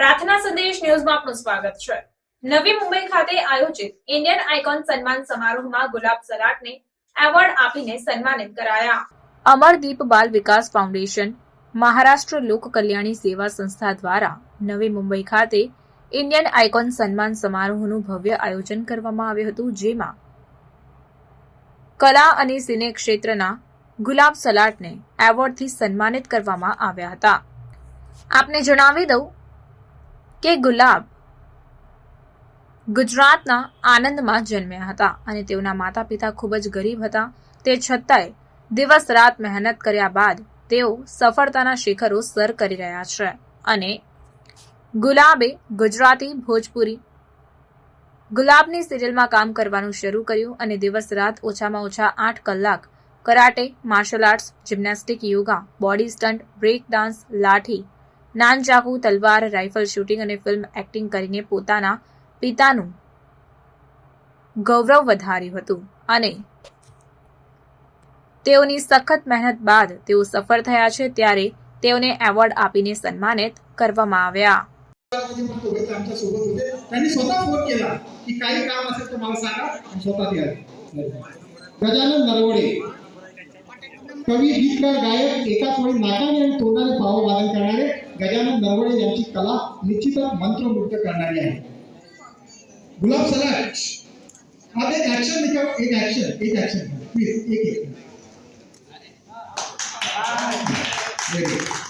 પ્રાર્થના સંદેશ ન્યૂઝમાં આપનું સ્વાગત છે. નવી મુંબઈ ખાતે આયોજિત ઇન્ડિયન આઇકોન સન્માન સમારોહમાં ગુલાબ સલાટને એવોર્ડ આપીને સન્માનિત કરાયા. અમરદીપ બાલ વિકાસ ફાઉન્ડેશન, મહારાષ્ટ્ર લોક કલ્યાણી સેવા સંસ્થા દ્વારા નવી મુંબઈ ખાતે ઇન્ડિયન આઇકોન સન્માન સમારોહનું ભવ્ય આયોજન કરવામાં આવ્યું હતું, જેમાં કલા અને સિને ક્ષેત્રના ગુલાબ સલાટને એવોર્ડથી સન્માનિત કરવામાં આવ્યા હતા. આપને જણાવી દઉં કે ગુલાબ ગુજરાતના આનંદમાં જન્મ્યા હતા અને તેઓના માતા પિતા ખૂબ જ ગરીબ હતા. તે છતાંય દિવસ રાત મહેનત કર્યા બાદ તેઓ સફળતાના શિખરો સર કરી રહ્યા છે અને ગુલાબે ગુજરાતી ભોજપુરી ગુલાબની સિરિયલમાં કામ કરવાનું શરૂ કર્યું અને દિવસ રાત ઓછામાં ઓછા આઠ કલાક karate martial arts gymnastic yoga body stunt break dance lathi નાનચાકુ તલવાર રાઇફલ શૂટિંગ અને ફિલ્મ એક્ટિંગ કરીને પોતાના પિતાનું ગૌરવ વધાર્યું હતું અને તેઓની સખત મહેનત બાદ તેઓ સફળ થયા છે ત્યારે તેઓને એવોર્ડ આપીને સન્માનિત કરવામાં આવ્યા मध्ये पण तो होते आमच्या सोबत होते त्यांनी स्वतः फोन केला की काही काम असेल तर मला सांगा आणि स्वतः ते आले गजानन नरवडे कवी गीतकार गायक एकाच वेळी नाकाने आणि तोंडाने भाववादन करणारे गजानन नरवडे यांची कला निश्चितच मंत्रमुग्ध करणारी आहे. गुलाब सलाट आता एक ऍक्शन दिखाओ एक ऍक्शन एक ऍक्शन प्लीज एक एक. Uh,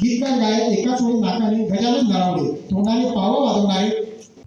गीतकार गायक एकाच वेळी नाकाने गजानन नरावडे तोंडाने पावं वाजवणारे